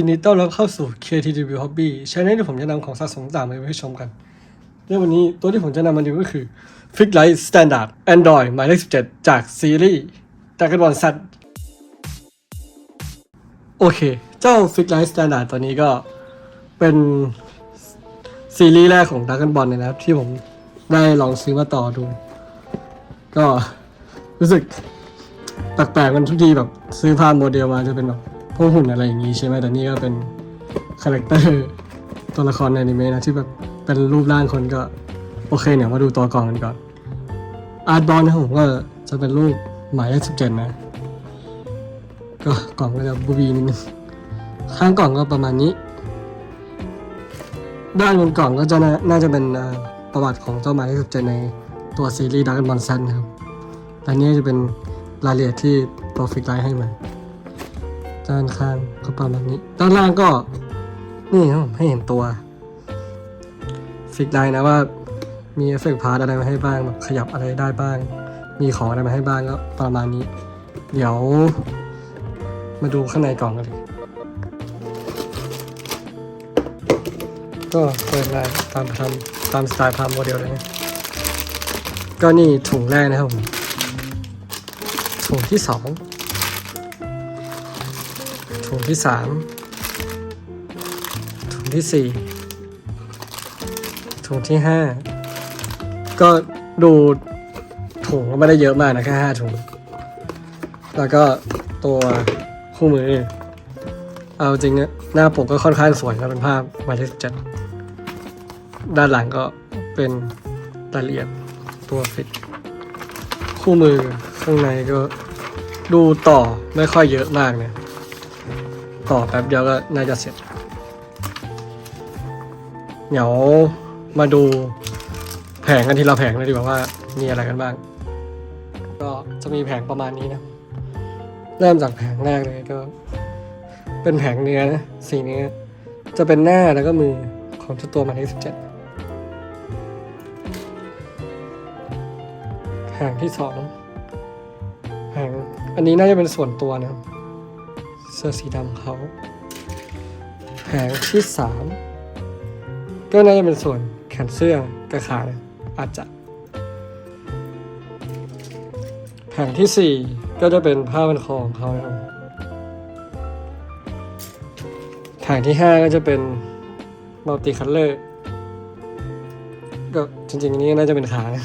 ยินดีต้อนรับเข้าสู่ KTW Hobby ชแนลที่ผมจะนำของสะสมต่างๆมาให้ชมกันในวันนี้ตัวที่ผมจะนำมาดูก็คือ Fix Light Standard Android หมายเลข 17 จากซีรีส์ Dragon Ball Z โอเค เจ้า Fix Light Standard ตัวนี้ก็เป็นซีรีส์แรกของ Dragon Ball เลยนะครับ ที่ผมได้ลองซื้อมาต่อดู ก็รู้สึกแปลกๆมันทุกทีแบบซื้อภาพโมเดลมาจะเป็นแบบ พวกหุ่นอะไรอย่างงี้ใช่ไหมแต่นี่ก็เป็นคาแรคเตอร์ตัวละครในอนิเมะนะที่แบบเป็นรูปร่างคนก็ โอเคเนี่ยมาดูตัวกล่องกันก่อนอาร์ตบอลนะผมก็จะเป็นรูปหมายเลขสิบเจ็ดนะ ก็กล่องก็จะบูบีนิดนึงข้างกล่องก็ประมาณนี้ ด้านบนกล่องก็จะน่านาจะเป็นประวัติของเจ้าหมายเลขสิบเจ็ดในตัวซีรีส์ดักบอลซันนะครับอันนี้จะเป็นรายละเอียดที่ตัวฟิกไลท์ให้มา ด้านข้างก็ประมาณนี้ ด้านล่างก็ นี่ครับให้เห็นตัว ฟิกไลท์นะว่า มีเอฟเฟกต์พาร์ทอะไรมาให้บ้างแบบขยับอะไรได้บ้าง มีของอะไรมาให้บ้างก็ประมาณนี้ เดี๋ยว มาดูข้างในกล่องกันเลยก็เปิดลายตามทำตามสไตล์พามโมเดลเลยนะก็นี่ถุงแรกนะครับผมถุงที่สอง ถุงที่สามถุงที่สี่ถุงที่ห้าก็ดูถุงก็ไม่ได้เยอะมากนะแค่ห้าถุง แล้วก็ตัวคู่มือ เอาจริงนะหน้าปกก็ค่อนข้างสวยนะเป็นภาพหมายเลขเจ็ดด้านหลังก็เป็นรายละเอียดตัวฟิตคู่มือข้างในก็ดูต่อไม่ค่อยเยอะมากเนี่ย ต่อแป๊บเดียวก็น่าจะเสร็จ เดี๋ยวมาดูแผงกันทีละแผงเลยดีกว่าว่ามีอะไรกันบ้าง ก็จะมีแผงประมาณนี้นะ เริ่มจากแผงแรกเลยก็ เป็นแผงเนื้อนะสีเนื้อ จะเป็นหน้าแล้วก็มือของเจ้าตัวหมายเลขสิบเจ็ดแผงที่สองแผงอันนี้น่าจะเป็นส่วนตัวนะครับ เสื้อสีดำเขาแผงที่สามก็น่าจะเป็นส่วนแขนเสื้อกระขาอาจจะ แผงที่สี่ก็จะเป็นผ้าพันคอของเขานะครับแผงที่ห้าก็จะเป็นมัลติคัลเลอร์ก็จริงๆอันนี้น่าจะเป็นขานะ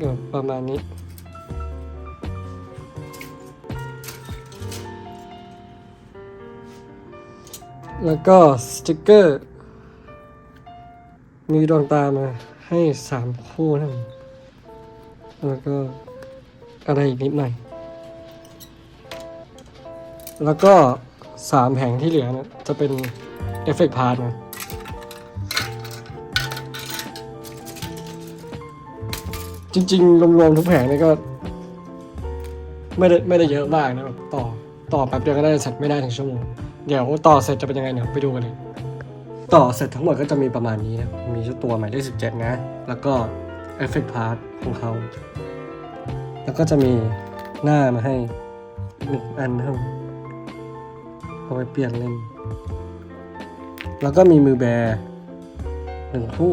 ก็ประมาณนี้ แล้วก็สติกเกอร์ มีดวงตามาให้สามคู่นะแล้วก็อะไรอีกนิดหน่อย แล้วก็สามแผงที่เหลือนะจะเป็นเอฟเฟกต์พาร์ทนะจริง ๆ รวม ๆ ทุกแผงนี่ก็ ไม่ได้ไม่ได้เยอะมากนะแบบต่อ ต่อแป๊บเดียวก็ได้เสร็จไม่ได้ถึงชั่วโมง เดี๋ยวต่อเสร็จจะเป็นยังไงเดี๋ยวไปดูกันเลย ต่อเสร็จทั้งหมดก็จะมีประมาณนี้นะ มีเจ้าตัวหมายเลขสิบเจ็ดนะ แล้วก็เอฟเฟกต์พาร์ทของเขา แล้วก็จะมีหน้ามาให้หนึ่งอันนะครับเอาไปเปลี่ยนเล่น แล้วก็มีมือแบร์หนึ่งคู่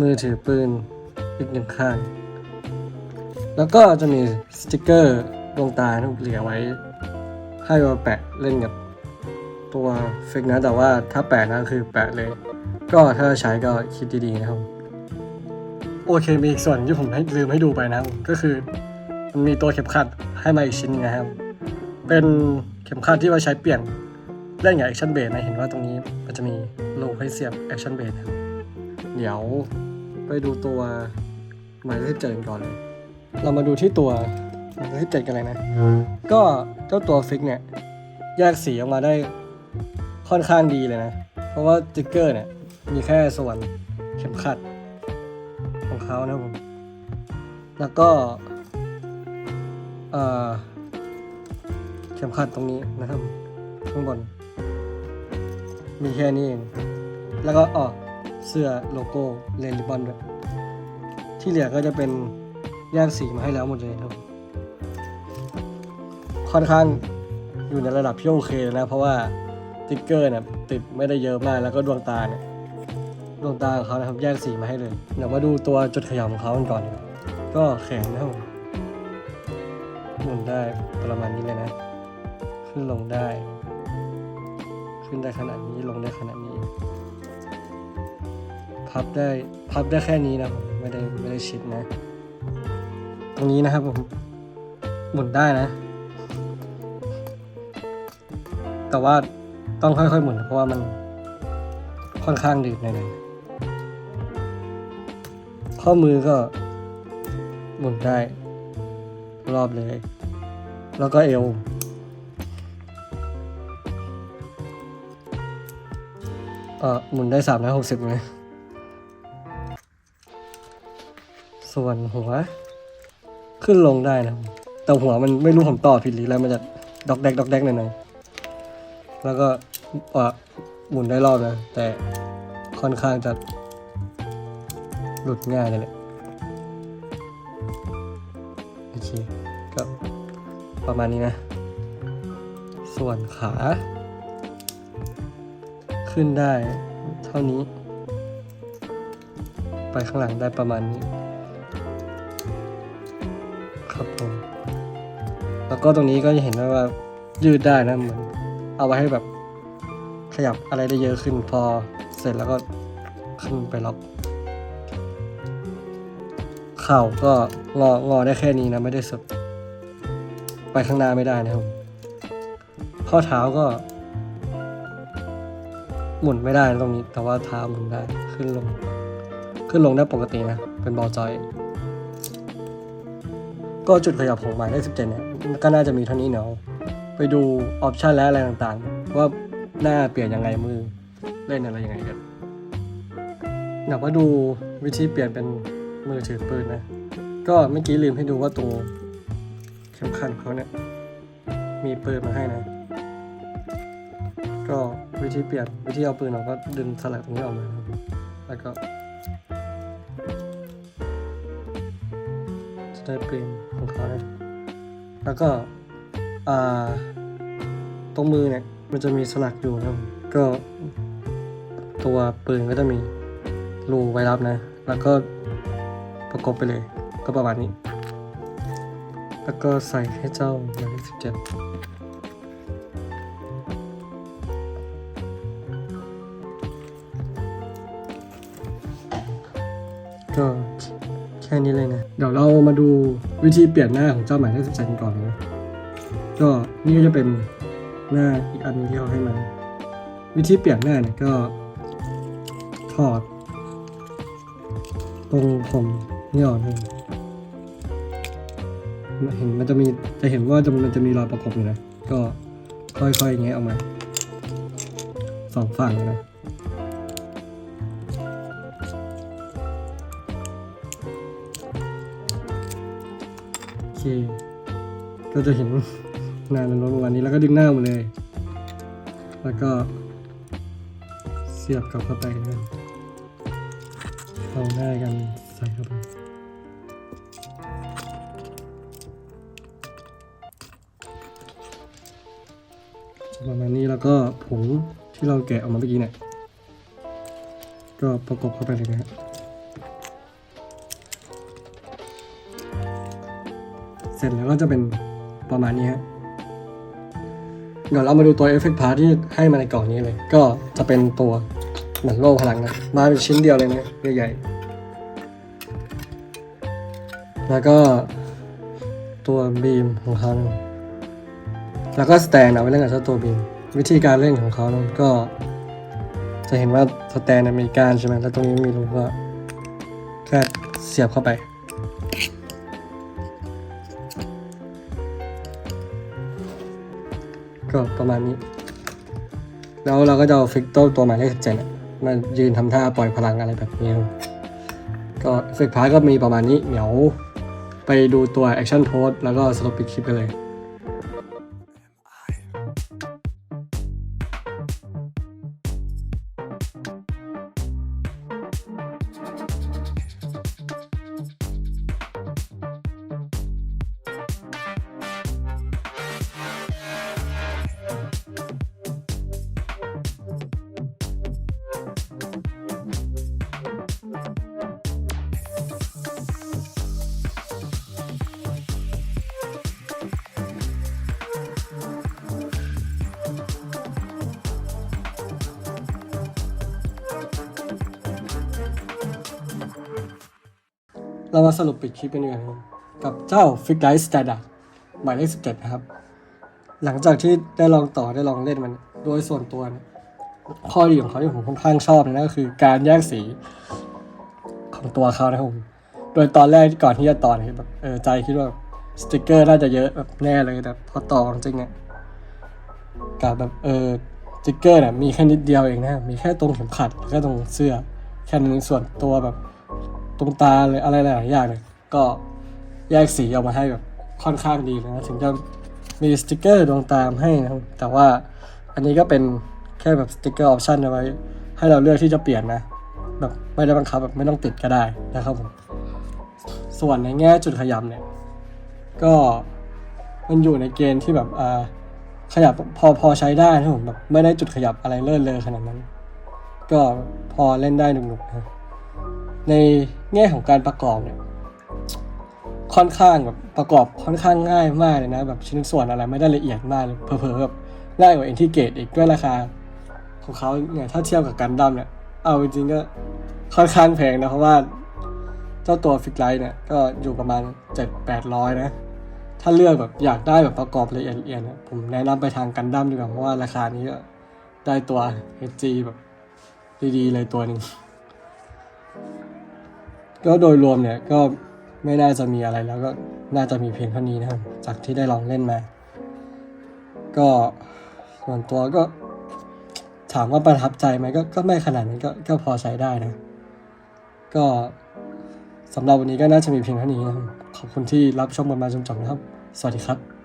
มือถือปืนอีกหนึ่งข้าง แล้วก็จะมีสติกเกอร์ดวงตาที่เหลือไว้ ให้มาแปะเล่นกับตัวเฟกนะแต่ว่าถ้าแปะนะคือแปะเลย ก็ถ้าใช้ก็คิดดีๆนะครับโอเคมีอีกส่วนที่ผมให้ลืมให้ดูไปนะก็คือมันมีตัวเข็มขัดให้มาอีกชิ้นนึงนะครับ เป็นเข็มขัดที่ไว้ใช้เปลี่ยนเล่นกับแอคชั่นเบสนะเห็นว่าตรงนี้มันจะมีโลให้เสียบแอคชั่นเบสนะคเดี๋ยวไปดูตัวหมายเลขเจ็ดกันก่อนเลย เรามาดูที่ตัวหมายเลขเจ็ดกันเลยนะ ก็ เจ้าตัวฟิกเนี่ยแยกสีออกมาได้ค่อนข้างดีเลยนะ เพราะว่าติ๊กเกอร์เนี่ย มีแค่ส่วนเข็มขัดของเขานะผม แล้วก็เข็มขัดตรงนี้นะครับข้างบน มีแค่นี้เอง แล้วก็อ๋อเสื้อโลโก้เลนริบบอนด้วยที่เหลือก็จะเป็นแยกสีมาให้แล้วหมดเลยครับ ค่อนข้างอยู่ในระดับที่โอเคเลยนะ เพราะว่าติ๊กเกอร์เนี่ยติดไม่ได้เยอะมากแล้วก็ดวงตาเนี่ยดวงตาของเขานะครับแยกสีมาให้เลยเดี๋ยวมาดูตัวจุดขยับของเขากันก่อน ก็แขนนะครับผมหมุนได้ประมาณนี้เลยนะ ขึ้นลงได้ ขึ้นได้ขนาดนี้ลงได้ขนาดนี้ พับได้พับได้แค่นี้นะผมไม่ได้ไม่ได้ชิดนะ ตรงนี้นะครับผมหมุนได้นะ แต่ว่าต้องค่อยๆหมุนเพราะว่ามันค่อนข้างดืดหน่อยๆข้อมือก็หมุนได้ รอบเลย แล้วก็เอวเออหมุนได้สามร้อยหกสิบเลย ส่วนหัว ขึ้นลงได้นะ แต่หัวมันไม่รู้ผมต่อผิดหรืออะไรมันจะดอกแดกดอกแดกหน่อยๆ แล้วก็หมุนได้รอบนะ แต่ค่อนข้างจะหลุดง่ายเลยแหละโอเคก็ประมาณนี้นะ ส่วนขา ขึ้นได้เท่านี้ ไปข้างหลังได้ประมาณนี้ ครับผม แล้วก็ตรงนี้ก็จะเห็นได้ว่ายืดได้นะเหมือน เอาไว้ให้แบบขยับอะไรได้เยอะขึ้นพอเสร็จแล้วก็ขึ้นไปล็อก เข่าก็งองอได้แค่นี้นะไม่ได้สุด ไปข้างหน้าไม่ได้นะครับ ข้อเท้าก็ หมุนไม่ได้นะตรงนี้ แต่ว่าเท้าหมุนได้ขึ้นลง ขึ้นลงได้ปกตินะ เป็นบอลจอย ก็จุดขยับของหมายเลข17เนี่ยก็น่าจะมีเท่านี้เนาะ ไปดูออปชันและอะไรต่างๆ ว่าหน้าเปลี่ยนยังไงมือเล่นอะไรยังไงกันอยากมาดูวิธีเปลี่ยนเป็นมือถือปืนนะ ก็เมื่อกี้ลืมให้ดูว่าตรงเข็มขัดเขาเนี่ยมีปืนมาให้นะ ก็วิธีเปลี่ยนวิธีเอาปืนออกก็ดึงสลักตรงนี้ออกมาแล้วก็จะได้ปืนของเขานะแล้วก็ ตรงมือเนี่ยมันจะมีสลักอยู่นะก็ตัวปืนก็จะมีรูไว้รับนะ แล้วก็ประกบไปเลย ก็ประมาณนี้ แล้วก็ใส่ให้เจ้าหมายเลขสิบเจ็ดก็แค่นี้เลยนะ เดี๋ยวเรามาดูวิธีเปลี่ยนหน้าของเจ้าหมายเลขสิบเจ็ดก่อนนะ ก็นี่ก็จะเป็นหน้าอีกอันนึงที่เขาให้มาวิธีเปลี่ยนหน้าเนี่ยก็ถอด ตรงผมนี่ออกเลยเห็นมันจะมีจะเห็นว่าจะมันจะมีรอยประกบอยู่นะก็ค่อยๆแงะออกมาสองฝั่งนะโอเคก็จะเห็น หน้ามันลงประมาณนี้แล้วก็ดึงหน้ามาเลย แล้วก็ เสียบกลับเข้าไปกันเอาหน้ากันใส่เข้าไปประมาณนี้แล้วก็ผงที่เราแกะออกมาเมื่อกี้เนี่ยก็ประกบเข้าไปเลยนะฮะเสร็จแล้วก็จะเป็นประมาณนี้ฮะ เดี๋ยวเรามาดูตัวเอฟเฟกต์พาร์ที่ให้มาในกล่องนี้เลย ก็จะเป็นตัวเหมือนโล่พลังนะมาเป็นชิ้นเดียวเลยนะใหญ่ๆแล้วก็ตัวบีมของเขานะแล้วก็สแตนเอาไว้เล่นกับเจ้าตัวบีมวิธีการเล่นของเขานะก็ จะเห็นว่าสแตนมีกานใช่ไหมแล้วตรงนี้มีรูก็แค่เสียบเข้าไป ก็ประมาณนี้ แล้วเราก็จะเอาฟิกโตตัวหมายเลขสิบเจ็ดมายืนทำท่าปล่อยพลังอะไรแบบนี้ ก็เอฟเฟกต์พายก็มีประมาณนี้ เดี๋ยวไปดูตัวแอคชั่นโพสแล้วก็สรุปปิดคลิปกันเลย เรามาสรุปปิดคลิปกันดีกว่านครับกับเจ้า f i x Light Standard หมายเลข17นะครับ หลังจากที่ได้ลองต่อได้ลองเล่นมัน โดยส่วนตัวนี่ยข้อดีของเขาที่ผมค่อนข้างชอบนะก็คือการแยกสีของตัวเขานะครับผมโดยตอนแรกก่อนที่จะต่อเนี่ยแบบเออใจคิดว่าสติกเกอร์น่าจะเยอะแบบแน่เลยแต่พอต่อจริงๆเนี่ยกับแบบเออสติกเกอร์เนี่ยมีแค่นิดเดียวเองนะมีแค่ตรงเข็มขัดแล้วก็ตรงเสื้อแค่นั้นส่วนตัวแบบ ตรงตาเลยอะไรหลายๆอย่างเนี่ยก็แยกสีออกมาให้แบบค่อนข้างดีเลยนะถึงจะมีสติกเกอร์ดวงตามให้นะครับแต่ว่าอันนี้ก็เป็นแค่แบบสติกเกอร์ออปชันเอาไว้ ให้เราเลือกที่จะเปลี่ยนนะ แบบไม่ได้บังคับแบบไม่ต้องติดก็ได้นะครับผมส่วนในแง่จุดขยับเนี่ย ก็มันอยู่ในเกณฑ์ที่แบบอ่าขยับพอพอใช้ได้นะผมแบบไม่ได้จุดขยับอะไรเลิศเลยขนาดนั้น ก็พอเล่นได้หนุกๆนะ ในแง่ของการประกอบเนี่ยค่อนข้างแบบประกอบค่อนข้างง่ายมากเลยนะ แบบชิ้นส่วนอะไรไม่ได้ละเอียดมากเลยเผลอๆแบบง่ายกว่าเอ็นทิเกตอีกด้วยราคา ของเขาเนี่ยถ้าเทียบกับกันดั้มเนี่ย เอาจริงๆก็ค่อนข้างแพงนะเพราะว่า เจ้าตัวฟิกไลท์เนี่ยก็อยู่ประมาณเจ็ดแปดร้อยนะ ถ้าเลือกแบบอยากได้แบบประกอบละเอียดๆเนี่ยผมแนะนำไปทางกันดั้มดีกว่าเพราะว่าราคานี้ก็ได้ตัว HG แบบดีๆเลยตัวหนึ่ง ก็โดยรวมเนี่ยก็ไม่น่าจะมีอะไรแล้วก็น่าจะมีเพียงเท่านี้นะครับ จากที่ได้ลองเล่นมา ก็ส่วนตัวก็ถามว่าประทับใจไหมก็ก็ไม่ขนาดนั้นก็ก็พอใช้ได้นะ ก็สำหรับวันนี้ก็น่าจะมีเพียงเท่านี้นะครับขอบคุณที่รับชมกันมาจนจบนะครับ สวัสดีครับ